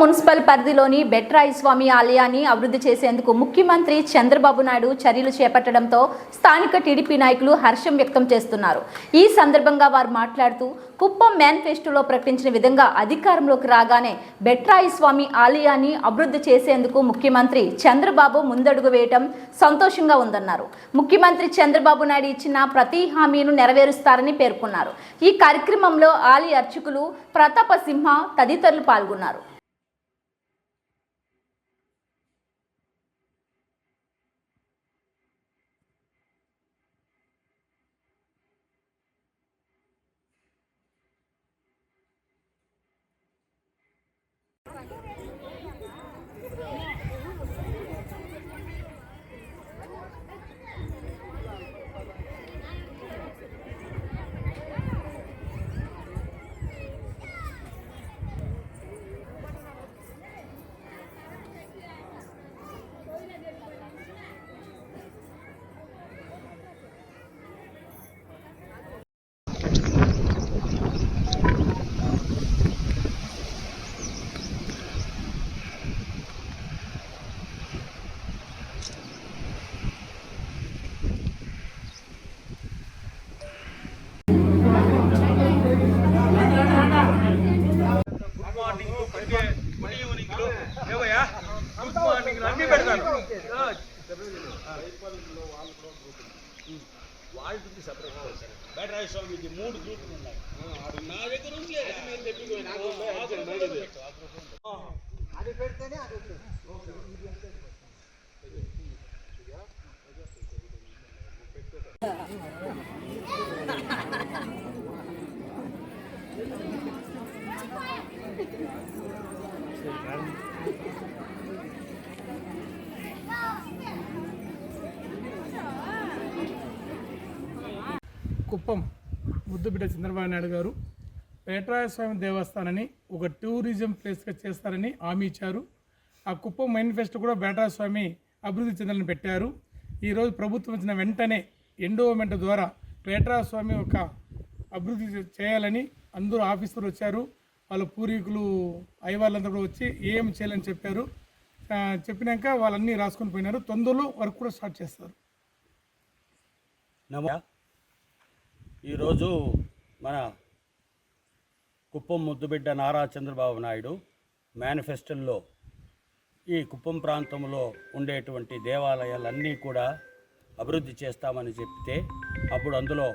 Municipal పరిధిలోని బెట్రాయి స్వామి ఆలయాన్ని అభివృద్ధి చేసేందుకు ముఖ్యమంత్రి చంద్రబాబు నాయుడు చర్యలు చేపట్టడంతో స్థానిక టీడీపీ నాయకులు హర్షం వ్యక్తం చేస్తున్నారు. ఈ సందర్భంగా వారు మాట్లాడుతూ కుప్పం మేనిఫెస్టోలో ప్రకటించిన విధంగా అధికారంలోకి రాగానే బెట్రాయి స్వామి ఆలయాన్ని అభివృద్ధి చేసేందుకు ముఖ్యమంత్రి చంద్రబాబు ముందడుగు వేయటం సంతోషంగా ఉందన్నారు. ముఖ్యమంత్రి చంద్రబాబు నాయుడు ఇచ్చిన ప్రతి హామీను నెరవేరుస్తారని పేర్కొన్నారు. ఈ కార్యక్రమంలో ఆలయ అర్చకులు ప్రతాప సింహ తదితరులు పాల్గొన్నారు good morning good good evening ఏవయ్యా గుడ్ పెడతాను వాళ్ళకి సపరేట్ బ్యాటరీ స్వామికి మూడు గ్రూపులు ఉన్నాయి నా దగ్గర అది మీరు తెప్పించుకోండి. ఆ గ్రూపులో పెట్టు, ఆ గ్రూపులో. కుప్పం ముద్దుబిడ్డ చంద్రబాబు నాయుడు గారు పేటరాయస్వామి దేవస్థానాన్ని ఒక టూరిజం ప్లేస్గా చేస్తారని హామీ ఇచ్చారు. ఆ కుప్పం మేనిఫెస్టో కూడా బేటరాయస్వామి అభివృద్ధి చెందాలని పెట్టారు. ఈరోజు ప్రభుత్వం వచ్చిన వెంటనే ఎండోమెంట్ ద్వారా పేటరాయస్వామి ఒక అభివృద్ధి చేయాలని అందరూ ఆఫీసర్లు వచ్చారు. వాళ్ళ పూర్వీకులు అయ్యవాళ్ళంతా కూడా వచ్చి ఏం చేయాలని చెప్పారు. చెప్పినాక వాళ్ళన్నీ రాసుకొని పోయినారు. తొందరలో వర్క్ కూడా స్టార్ట్ చేస్తారు. నమో ఈరోజు మన కుప్పం ముద్దుబిడ్డ నారా చంద్రబాబు నాయుడు మేనిఫెస్టోల్లో ఈ కుప్పం ప్రాంతంలో ఉండేటువంటి దేవాలయాలన్నీ కూడా అభివృద్ధి చేస్తామని చెప్తే అప్పుడు అందులో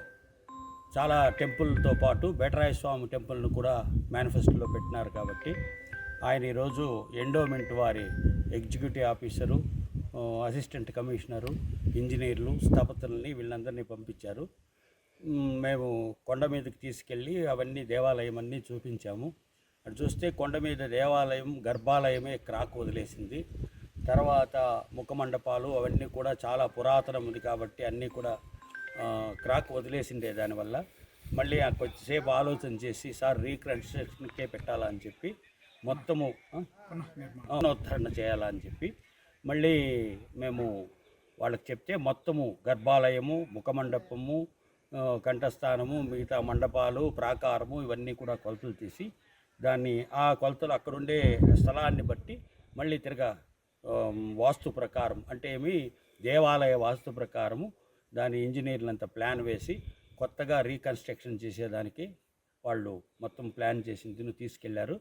చాలా టెంపుల్తో పాటు బెటరాయ స్వామి టెంపుల్ను కూడా మేనిఫెస్టోలో పెట్టినారు కాబట్టి ఆయన ఈరోజు ఎండోమెంట్ వారి ఎగ్జిక్యూటివ్ ఆఫీసరు అసిస్టెంట్ కమిషనరు ఇంజనీర్లు స్థాపతుల్ని వీళ్ళందరినీ పంపించారు. మేము కొండ మీదకి తీసుకెళ్ళి అవన్నీ దేవాలయం అన్నీ చూపించాము. అటు చూస్తే కొండ మీద దేవాలయం గర్భాలయమే క్రాక్ వదిలేసింది. తర్వాత ముఖమండపాలు అవన్నీ కూడా చాలా పురాతనం ఉంది కాబట్టి అన్నీ కూడా క్రాక్ వదిలేసిందే దానివల్ల. మళ్ళీ కొద్దిసేపు ఆలోచన చేసి సార్ రీకన్స్ట్రక్షన్కే పెట్టాలని చెప్పి మొత్తము పునరుద్ధరణ చేయాలని చెప్పి మళ్ళీ మేము వాళ్ళకి చెప్తే మొత్తము గర్భాలయము ముఖమండపము కంఠస్థానము మిగతా మండపాలు ప్రాకారము ఇవన్నీ కూడా కొలతలు తీసి దాన్ని ఆ కొలతలు అక్కడుండే స్థలాన్ని బట్టి మళ్ళీ తిరగా వాస్తు ప్రకారం అంటే ఏమి దేవాలయ వాస్తు ప్రకారము దాని ఇంజనీర్లంతా ప్లాన్ వేసి కొత్తగా రీకన్స్ట్రక్షన్ చేసేదానికి వాళ్ళు మొత్తం ప్లాన్ చేసి దీన్ని తీసుకెళ్ళారు.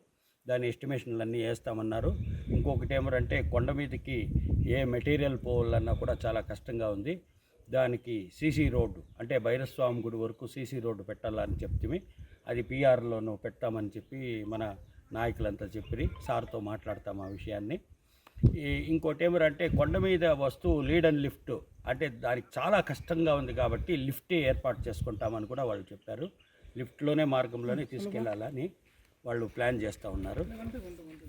దాని ఎస్టిమేషన్లు అన్నీ వేస్తామన్నారు. ఇంకొకటి ఏమంటే కొండ మీదకి ఏ మెటీరియల్ పోవాలన్నా కూడా చాలా కష్టంగా ఉంది. దానికి సీసీ రోడ్డు అంటే భైరస్వామి గుడి వరకు సీసీ రోడ్డు పెట్టాలని చెప్తే అది పీఆర్లోనూ పెడతామని చెప్పి మన నాయకులంతా చెప్పి సార్తో మాట్లాడతాం ఆ విషయాన్ని. ఈ ఇంకోటి ఏమిరంటే కొండ మీద వస్తువు లీడ్ అండ్ లిఫ్ట్ అంటే దానికి చాలా కష్టంగా ఉంది కాబట్టి లిఫ్టే ఏర్పాటు చేసుకుంటామని కూడా వాళ్ళు చెప్పారు. లిఫ్ట్లోనే మార్గంలోనే తీసుకెళ్ళాలని వాళ్ళు ప్లాన్ చేస్తూ ఉన్నారు.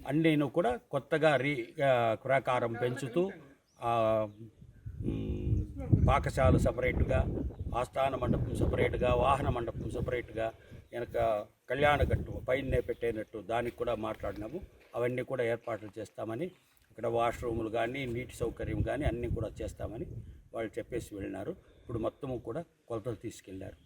అన్నీను కూడా కొత్తగా రీ ఆ, ప్రాకారం పెంచుతూ పాకశాల సపరేట్గా ఆస్థాన మండపం సపరేట్గా వాహన మండపం సపరేట్గా వెనక కళ్యాణగట్టు పైనే పెట్టేనట్టు దానికి కూడా మాట్లాడినాము. అవన్నీ కూడా ఏర్పాట్లు చేస్తామని ఇక్కడ వాష్రూములు కానీ నీటి సౌకర్యం కానీ అన్నీ కూడా చేస్తామని వాళ్ళు చెప్పేసి వెళ్ళినారు. ఇప్పుడు మొత్తము కూడా కొలతలు తీసుకెళ్ళారు.